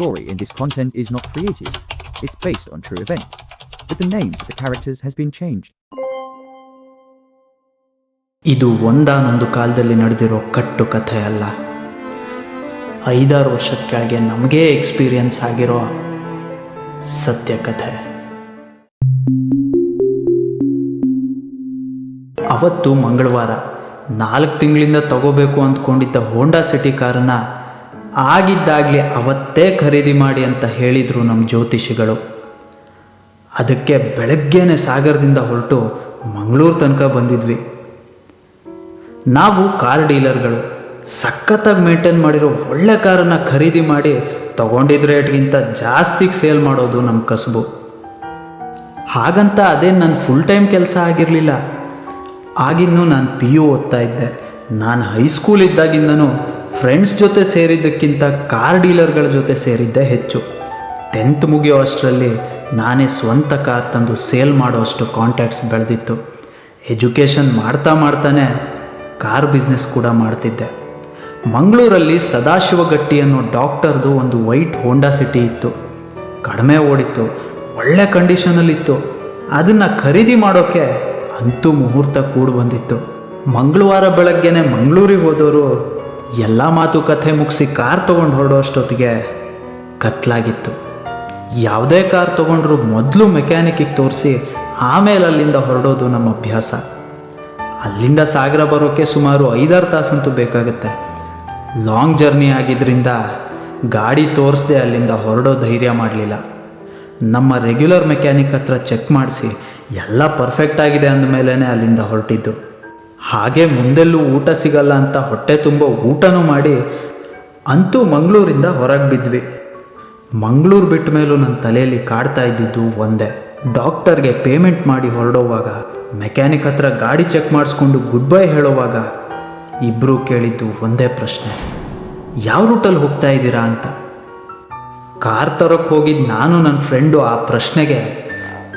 story in this content is not created. It's based on true events, but the names of the characters has been changed. ಇದು ಒಂದಾನೊಂದು ಕಾಲದಲ್ಲಿ ನಡೆದಿರೋ ಕಟ್ಟು ಕಥೆ ಅಲ್ಲ ಐದಾರು ವರ್ಷದ ಕೆಳಗೆ ನಮಗೇ ಎಕ್ಸ್ಪೀರಿಯನ್ಸ್ ಆಗಿರೋ ಸತ್ಯ ಕಥೆ ಅವತ್ತು ಮಂಗಳವಾರ ನಾಲ್ಕು ತಿಂಗಳಿಂದ ತಗೋಬೇಕು ಅಂದ್ಕೊಂಡಿದ್ದ ಹೋಂಡಾ ಸಿಟಿ ಕಾರನ್ನ ಆಗಿದ್ದಾಗಲೇ ಅವತ್ತೇ ಖರೀದಿ ಮಾಡಿ ಅಂತ ಹೇಳಿದರು ನಮ್ಮ ಜ್ಯೋತಿಷಿಗಳು. ಅದಕ್ಕೆ ಬೆಳಗ್ಗೆನೆ ಸಾಗರದಿಂದ ಹೊರಟು ಮಂಗಳೂರು ತನಕ ಬಂದಿದ್ವಿ. ನಾವು ಕಾರ್ ಡೀಲರ್ಗಳು, ಸಖತ್ತಾಗಿ ಮೇಂಟೈನ್ ಮಾಡಿರೋ ಒಳ್ಳೆ ಕಾರನ್ನು ಖರೀದಿ ಮಾಡಿ ತೊಗೊಂಡಿದ್ದ ರೇಟ್ಗಿಂತ ಜಾಸ್ತಿಗೆ ಸೇಲ್ ಮಾಡೋದು ನಮ್ಮ ಕಸಬು. ಹಾಗಂತ ಅದೇ ನನ್ನ ಫುಲ್ ಟೈಮ್ ಕೆಲಸ ಆಗಿರಲಿಲ್ಲ. ಆಗಿನ್ನೂ ನಾನು ಪಿ ಯು ಓದ್ತಾ ಇದ್ದೆ. ನಾನು ಹೈಸ್ಕೂಲ್ ಇದ್ದಾಗಿಂದನೂ ಫ್ರೆಂಡ್ಸ್ ಜೊತೆ ಸೇರಿದ್ದಕ್ಕಿಂತ ಕಾರ್ ಡೀಲರ್ಗಳ ಜೊತೆ ಸೇರಿದ್ದೇ ಹೆಚ್ಚು. ಟೆಂತ್ ಮುಗಿಯೋ ಅಷ್ಟರಲ್ಲಿ ನಾನೇ ಸ್ವಂತ ಕಾರ್ ತಂದು ಸೇಲ್ ಮಾಡೋ ಅಷ್ಟು ಕಾಂಟ್ಯಾಕ್ಟ್ಸ್ ಬೆಳೆದಿತ್ತು. ಎಜುಕೇಷನ್ ಮಾಡ್ತಾ ಮಾಡ್ತಾನೆ ಕಾರ್ ಬಿಸ್ನೆಸ್ ಕೂಡ ಮಾಡ್ತಿದ್ದೆ. ಮಂಗಳೂರಲ್ಲಿ ಸದಾಶಿವಗಟ್ಟಿ ಅನ್ನೋ ಡಾಕ್ಟರ್ದು ಒಂದು ವೈಟ್ ಹೋಂಡಾ ಸಿಟಿ ಇತ್ತು. ಕಡಿಮೆ ಓಡಿತ್ತು, ಒಳ್ಳೆ ಕಂಡೀಷನಲ್ಲಿತ್ತು. ಅದನ್ನು ಖರೀದಿ ಮಾಡೋಕ್ಕೆ ಅಂತೂ ಮುಹೂರ್ತ ಕೂಡ ಬಂದಿತ್ತು ಮಂಗಳವಾರ ಬೆಳಗ್ಗೆನೇ ಮಂಗಳೂರಿಗೆ ಹೋದವರು ಎಲ್ಲ ಮಾತುಕತೆ ಮುಗಿಸಿ ಕಾರ್ ತೊಗೊಂಡು ಹೊರಡೋ ಅಷ್ಟೊತ್ತಿಗೆ ಕತ್ಲಾಗಿತ್ತು. ಯಾವುದೇ ಕಾರ್ ತೊಗೊಂಡ್ರು ಮೊದಲು ಮೆಕ್ಯಾನಿಕ್ಕಿಗೆ ತೋರಿಸಿ ಆಮೇಲೆ ಅಲ್ಲಿಂದ ಹೊರಡೋದು ನಮ್ಮ ಅಭ್ಯಾಸ. ಅಲ್ಲಿಂದ ಸಾಗರ ಬರೋಕ್ಕೆ ಸುಮಾರು ಐದಾರು ತಾಸಂತೂ ಬೇಕಾಗುತ್ತೆ. ಲಾಂಗ್ ಜರ್ನಿ ಆಗಿದ್ದರಿಂದ ಗಾಡಿ ತೋರಿಸ್ದೆ ಅಲ್ಲಿಂದ ಹೊರಡೋ ಧೈರ್ಯ ಮಾಡಲಿಲ್ಲ. ನಮ್ಮ ರೆಗ್ಯುಲರ್ ಮೆಕ್ಯಾನಿಕ್ ಹತ್ರ ಚೆಕ್ ಮಾಡಿಸಿ ಎಲ್ಲ ಪರ್ಫೆಕ್ಟ್ ಆಗಿದೆ ಅಂದಮೇಲೆ ಅಲ್ಲಿಂದ ಹೊರಟಿದ್ದು. ಹಾಗೆ ಮುಂದೆಲ್ಲೂ ಊಟ ಸಿಗಲ್ಲ ಅಂತ ಹೊಟ್ಟೆ ತುಂಬ ಊಟನೂ ಮಾಡಿ ಅಂತೂ ಮಂಗಳೂರಿಂದ ಹೊರಗೆ ಬಿದ್ವಿ. ಮಂಗಳೂರು ಬಿಟ್ಟ ಮೇಲೂ ನನ್ನ ತಲೆಯಲ್ಲಿ ಕಾಡ್ತಾ ಇದ್ದಿದ್ದು ಒಂದೇ. ಡಾಕ್ಟರ್ಗೆ ಪೇಮೆಂಟ್ ಮಾಡಿ ಹೊರಡೋವಾಗ, ಮೆಕ್ಯಾನಿಕ್ ಹತ್ರ ಗಾಡಿ ಚೆಕ್ ಮಾಡಿಸ್ಕೊಂಡು ಗುಡ್ ಬೈ ಹೇಳೋವಾಗ ಇಬ್ಬರೂ ಕೇಳಿದ್ದು ಒಂದೇ ಪ್ರಶ್ನೆ. ಯಾವ ರೂಟಲ್ಲಿ ಹೋಗ್ತಾ ಇದ್ದೀರಾ ಅಂತ. ಕಾರ್ ತರೋಕ್ಕೆ ಹೋಗಿ ನಾನು ನನ್ನ ಫ್ರೆಂಡು ಆ ಪ್ರಶ್ನೆಗೆ,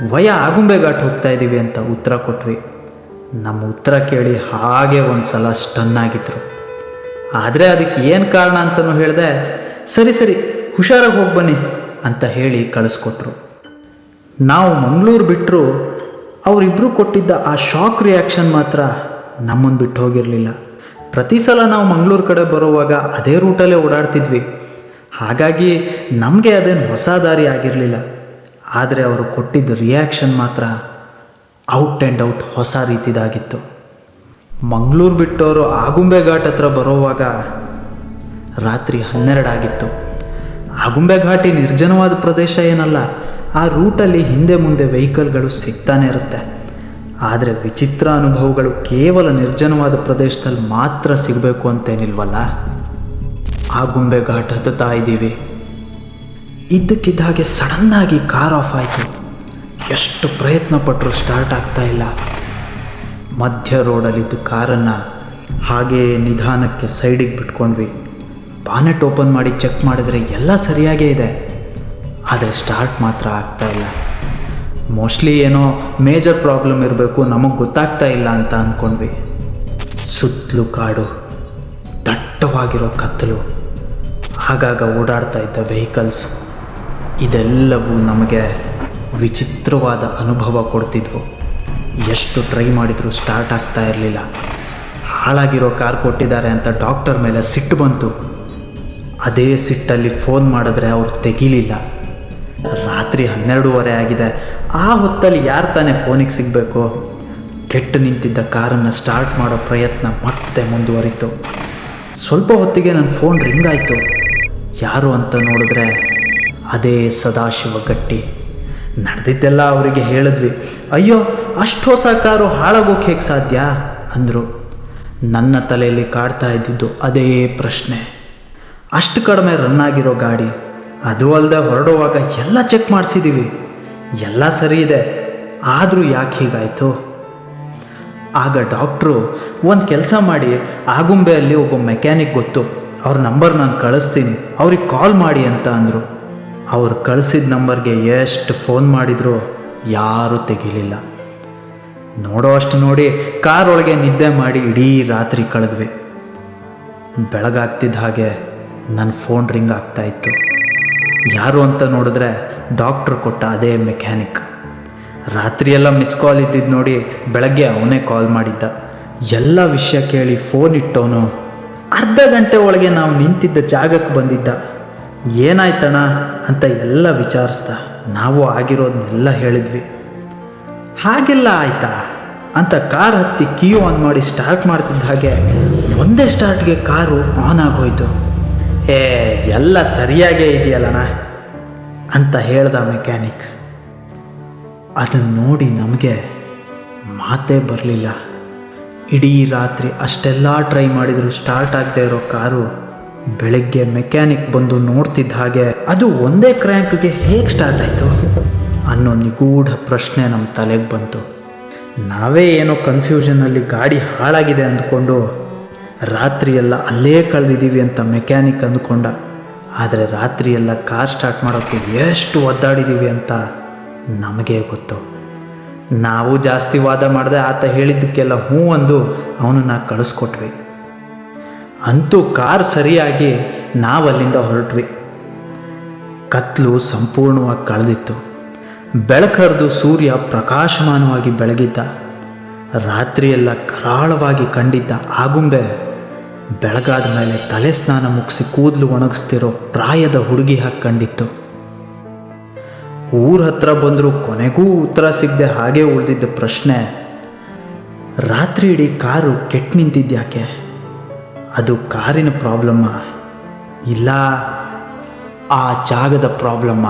ವಯ ಆಗುಂಬೆ ಘಾಟ್ ಹೋಗ್ತಾ ಇದ್ದೀವಿ ಅಂತ ಉತ್ತರ ಕೊಟ್ವಿ. ನಮ್ಮ ಉತ್ತರ ಕೇಳಿ ಹಾಗೆ ಒಂದು ಸಲ ಸ್ಟನ್ ಆದರೆ ಅದಕ್ಕೆ ಏನು ಕಾರಣ ಅಂತಲೂ ಹೇಳಿದೆ, ಸರಿ ಸರಿ, ಹುಷಾರಾಗಿ ಹೋಗಿ ಬನ್ನಿ ಅಂತ ಹೇಳಿ ಕಳಿಸ್ಕೊಟ್ರು. ನಾವು ಮಂಗಳೂರು ಬಿಟ್ಟರು ಅವರಿಬ್ಬರು ಕೊಟ್ಟಿದ್ದ ಆ ಶಾಕ್ ರಿಯಾಕ್ಷನ್ ಮಾತ್ರ ನಮ್ಮನ್ನು ಬಿಟ್ಟು ಹೋಗಿರಲಿಲ್ಲ. ಪ್ರತಿ ಸಲ ನಾವು ಮಂಗಳೂರು ಕಡೆ ಬರುವಾಗ ಅದೇ ರೂಟಲ್ಲೇ ಓಡಾಡ್ತಿದ್ವಿ. ಹಾಗಾಗಿ ನಮಗೆ ಅದೇನು ಹೊಸ ದಾರಿ ಆಗಿರಲಿಲ್ಲ. ಆದರೆ ಅವರು ಕೊಟ್ಟಿದ್ದ ರಿಯಾಕ್ಷನ್ ಮಾತ್ರ ಔಟ್ ಆ್ಯಂಡ್ ಔಟ್ ಹೊಸ ರೀತಿದಾಗಿತ್ತು. ಮಂಗಳೂರು ಬಿಟ್ಟವರು ಆಗುಂಬೆ ಘಾಟ್ ಹತ್ರ ಬರೋವಾಗ ರಾತ್ರಿ ಹನ್ನೆರಡಾಗಿತ್ತು ಆಗುಂಬೆ ಘಾಟಿ ನಿರ್ಜನವಾದ ಪ್ರದೇಶ ಏನಲ್ಲ, ಆ ರೂಟಲ್ಲಿ ಹಿಂದೆ ಮುಂದೆ ವೆಹಿಕಲ್ಗಳು ಸಿಗ್ತಾನೆ ಇರುತ್ತೆ. ಆದರೆ ವಿಚಿತ್ರ ಅನುಭವಗಳು ಕೇವಲ ನಿರ್ಜನವಾದ ಪ್ರದೇಶದಲ್ಲಿ ಮಾತ್ರ ಸಿಗಬೇಕು ಅಂತೇನಿಲ್ವಲ್ಲ? ಆಗುಂಬೆ ಘಾಟ್ ಹತ್ತುತ್ತಾ ಇದ್ದೀವಿ. ಇದ್ದಕ್ಕಿದ್ದ ಹಾಗೆ ಸಡನ್ನಾಗಿ ಕಾರ್ ಆಫ್ ಆಯಿತು. ಎಷ್ಟು ಪ್ರಯತ್ನ ಪಟ್ಟರು ಸ್ಟಾರ್ಟ್ ಆಗ್ತಾ ಇಲ್ಲ. ಮಧ್ಯ ರೋಡಲ್ಲಿದ್ದು ಕಾರನ್ನು ಹಾಗೇ ನಿಧಾನಕ್ಕೆ ಸೈಡಿಗೆ ಬಿಟ್ಕೊಂಡ್ವಿ. ಬಾನೆಟ್ ಓಪನ್ ಮಾಡಿ ಚೆಕ್ ಮಾಡಿದ್ರೆ ಎಲ್ಲ ಸರಿಯಾಗೇ ಇದೆ. ಆದರೆ ಸ್ಟಾರ್ಟ್ ಮಾತ್ರ ಆಗ್ತಾ ಇಲ್ಲ. ಮೋಸ್ಟ್ಲಿ ಏನೋ ಮೇಜರ್ ಪ್ರಾಬ್ಲಮ್ ಇರಬೇಕು, ನಮಗೆ ಗೊತ್ತಾಗ್ತಾ ಇಲ್ಲ ಅಂತ ಅಂದ್ಕೊಂಡ್ವಿ ಸುತ್ತಲೂ ಕಾಡು, ದಟ್ಟವಾಗಿರೋ ಕತ್ತಲು. ಆಗಾಗ ಓಡಾಡ್ತಾ ಇದ್ದ ವೆಹಿಕಲ್ಸ್ ಇದೆಲ್ಲವೂ ನಮಗೆ ವಿಚಿತ್ರವಾದ ಅನುಭವ ಕೊಡ್ತಿದ್ವು. ಎಷ್ಟು ಟ್ರೈ ಮಾಡಿದರೂ ಸ್ಟಾರ್ಟ್ ಆಗ್ತಾ ಇರಲಿಲ್ಲ. ಹಾಳಾಗಿರೋ ಕಾರ್ ಕೊಟ್ಟಿದ್ದಾರೆ ಅಂತ ಡಾಕ್ಟರ್ ಮೇಲೆ ಸಿಟ್ಟು ಬಂತು. ಅದೇ ಸಿಟ್ಟಲ್ಲಿ ಫೋನ್ ಮಾಡಿದ್ರೆ ಅವ್ರು ತೆಗೀಲಿಲ್ಲ. ರಾತ್ರಿ ಹನ್ನೆರಡೂವರೆ ಆಗಿದೆ. ಆ ಹೊತ್ತಲ್ಲಿ ಯಾರು ತಾನೇ ಫೋನಿಗೆ ಸಿಗಬೇಕು? ಕೆಟ್ಟು ನಿಂತಿದ್ದ ಕಾರನ್ನು ಸ್ಟಾರ್ಟ್ ಮಾಡೋ ಪ್ರಯತ್ನ ಮತ್ತೆ ಮುಂದುವರಿತು. ಸ್ವಲ್ಪ ಹೊತ್ತಿಗೆ ನನ್ನ ಫೋನ್ ರಿಂಗ್ ಆಯಿತು. ಯಾರು ಅಂತ ನೋಡಿದ್ರೆ ಅದೇ ಸದಾಶಿವ ಗಟ್ಟಿ. ನಡೆದಿದ್ದೆಲ್ಲ ಅವರಿಗೆ ಹೇಳಿದ್ವಿ, ಅಯ್ಯೋ, ಅಷ್ಟು ಹೊಸ ಕಾರು ಹಾಳಾಗೋಕೆ ಹೇಗೆ ಸಾಧ್ಯ? ಅಂದರು, ನನ್ನ ತಲೆಯಲ್ಲಿ ಕಾಡ್ತಾ ಇದ್ದಿದ್ದು ಅದೇ ಪ್ರಶ್ನೆ. ಅಷ್ಟು ಕಡಿಮೆ ರನ್ ಆಗಿರೋ ಗಾಡಿ, ಅದು ಅಲ್ಲದೆ ಹೊರಡುವಾಗ ಎಲ್ಲ ಚೆಕ್ ಮಾಡಿಸಿದ್ದೀವಿ ಎಲ್ಲ ಸರಿ ಇದೆ, ಆದರೂ ಯಾಕೆ ಹೀಗಾಯಿತು? ಆಗ ಡಾಕ್ಟ್ರು ಒಂದು ಕೆಲಸ ಮಾಡಿ ಆಗುಂಬೆಯಲ್ಲಿ ಒಬ್ಬ ಮೆಕ್ಯಾನಿಕ್ ಗೊತ್ತು. ಅವ್ರ ನಂಬರ್ ನಾನು ಕಳಿಸ್ತೀನಿ. ಅವ್ರಿಗೆ ಕಾಲ್ ಮಾಡಿ ಅಂತ ಅಂದರು. ಅವ್ರು ಕಳಿಸಿದ ನಂಬರ್ಗೆ ಎಷ್ಟು ಫೋನ್ ಮಾಡಿದರೂ ಯಾರೂ ತೆಗಿಲಿಲ್ಲ. ನೋಡೋ ಅಷ್ಟು ನೋಡಿ ಕಾರ್ ಒಳಗೆ ನಿದ್ದೆ ಮಾಡಿ ಇಡೀ ರಾತ್ರಿ ಕಳೆದ್ವಿ. ಬೆಳಗಾಗ್ತಿದ್ದ ಹಾಗೆ ನನ್ನ ಫೋನ್ ರಿಂಗ್ ಆಗ್ತಾ ಇತ್ತು. ಯಾರು ಅಂತ ನೋಡಿದ್ರೆ ಡಾಕ್ಟ್ರು ಕೊಟ್ಟ ಅದೇ ಮೆಕ್ಯಾನಿಕ್. ರಾತ್ರಿಯೆಲ್ಲ ಮಿಸ್ ಕಾಲ್ ಇದ್ದಿದ್ದು ನೋಡಿ ಬೆಳಗ್ಗೆ ಅವನೇ ಕಾಲ್ ಮಾಡಿದ್ದ. ಎಲ್ಲ ವಿಷಯ ಕೇಳಿ ಫೋನ್ ಇಟ್ಟವನು ಅರ್ಧ ಗಂಟೆ ಒಳಗೆ ನಾವು ನಿಂತಿದ್ದ ಜಾಗಕ್ಕೆ ಬಂದಿದ್ದ. ಏನಾಯ್ತಣ್ಣ ಅಂತ ಎಲ್ಲ ವಿಚಾರಿಸ್ದ. ನಾವು ಆಗಿರೋದನ್ನೆಲ್ಲ ಹೇಳಿದ್ವಿ. ಹಾಗೆಲ್ಲ ಆಯ್ತಾ ಅಂತ ಕಾರ್ ಹತ್ತಿ ಕೀ ಆನ್ ಮಾಡಿ ಸ್ಟಾರ್ಟ್ ಮಾಡ್ತಿದ್ದ ಹಾಗೆ ಒಂದೇ ಸ್ಟಾರ್ಟ್ಗೆ ಕಾರು ಆನ್ ಆಗೋಯ್ತು. ಏ, ಎಲ್ಲ ಸರಿಯಾಗೇ ಇದೆಯಲ್ಲಣ ಅಂತ ಹೇಳ್ದ ಮೆಕ್ಯಾನಿಕ್ ಅದನ್ನು ನೋಡಿ ನಮಗೆ ಮಾತೇ ಬರಲಿಲ್ಲ. ಇಡೀ ರಾತ್ರಿ ಅಷ್ಟೆಲ್ಲ ಟ್ರೈ ಮಾಡಿದರೂ ಸ್ಟಾರ್ಟ್ ಆಗದೆ ಇರೋ ಕಾರು ಬೆಳಗ್ಗೆ ಮೆಕ್ಯಾನಿಕ್ ಬಂದು ನೋಡ್ತಿದ್ದ ಹಾಗೆ, ಅದು ಒಂದೇ ಕ್ರ್ಯಾಂಕ್ಗೆ ಹೇಗೆ ಸ್ಟಾರ್ಟ್ ಆಯಿತು? ಅನ್ನೋ ನಿಗೂಢ ಪ್ರಶ್ನೆ ನಮ್ಮ ತಲೆಗೆ ಬಂತು. ನಾವೇ ಏನೋ ಕನ್ಫ್ಯೂಷನಲ್ಲಿ ಗಾಡಿ ಹಾಳಾಗಿದೆ ಅಂದ್ಕೊಂಡು, ರಾತ್ರಿಯೆಲ್ಲ ಅಲ್ಲೇ ಕಳೆದಿದ್ದೀವಿ ಅಂತ ಮೆಕ್ಯಾನಿಕ್ ಅಂದ್ಕೊಂಡ. ಆದರೆ ರಾತ್ರಿಯೆಲ್ಲ ಕಾರ್ ಸ್ಟಾರ್ಟ್ ಮಾಡೋಕ್ಕೆ ಎಷ್ಟು ಒದ್ದಾಡಿದ್ದೀವಿ ಅಂತ ನಮಗೆ ಗೊತ್ತು. ನಾವು ಜಾಸ್ತಿ ವಾದ ಮಾಡಿದೆ ಆತ ಹೇಳಿದ್ದಕ್ಕೆಲ್ಲ ಹ್ಞೂ ಅಂದು ಅವನನ್ನು ಕಳಿಸ್ಕೊಟ್ವಿ. ಅಂತೂ ಕಾರ್ ಸರಿಯಾಗಿ ನಾವಲ್ಲಿಂದ ಹೊರಟ್ವಿ. ಕತ್ಲು ಸಂಪೂರ್ಣವಾಗಿ ಕಳೆದಿತ್ತು. ಬೆಳಕರಿದು ಸೂರ್ಯ ಪ್ರಕಾಶಮಾನವಾಗಿ ಬೆಳಗಿದ್ದ. ರಾತ್ರಿಯೆಲ್ಲ ಕರಾಳವಾಗಿ ಕಂಡಿದ್ದ ಆಗುಂಬೆ ಬೆಳಗಾದ ಮೇಲೆ ತಲೆ ಸ್ನಾನ ಮುಗಿಸಿ ಕೂದಲು ಒಣಗಿಸ್ತಿರೋ ಪ್ರಾಯದ ಹುಡುಗಿ ಹಾಕಿ ಕಂಡಿತ್ತು. ಊರ ಹತ್ರ ಬಂದರೂ ಕೊನೆಗೂ ಉತ್ತರ ಸಿಗದೆ ಹಾಗೆ ಉಳಿದಿದ್ದ ಪ್ರಶ್ನೆ, ರಾತ್ರಿ ಇಡೀ ಕಾರು ಕೆಟ್ಟು ನಿಂತಿದ್ಯಾಕೆ? ಅದು ಕಾರಿನ ಪ್ರಾಬ್ಲಮ್ಮ ಇಲ್ಲ ಆ ಜಾಗದ ಪ್ರಾಬ್ಲಮ್ಮ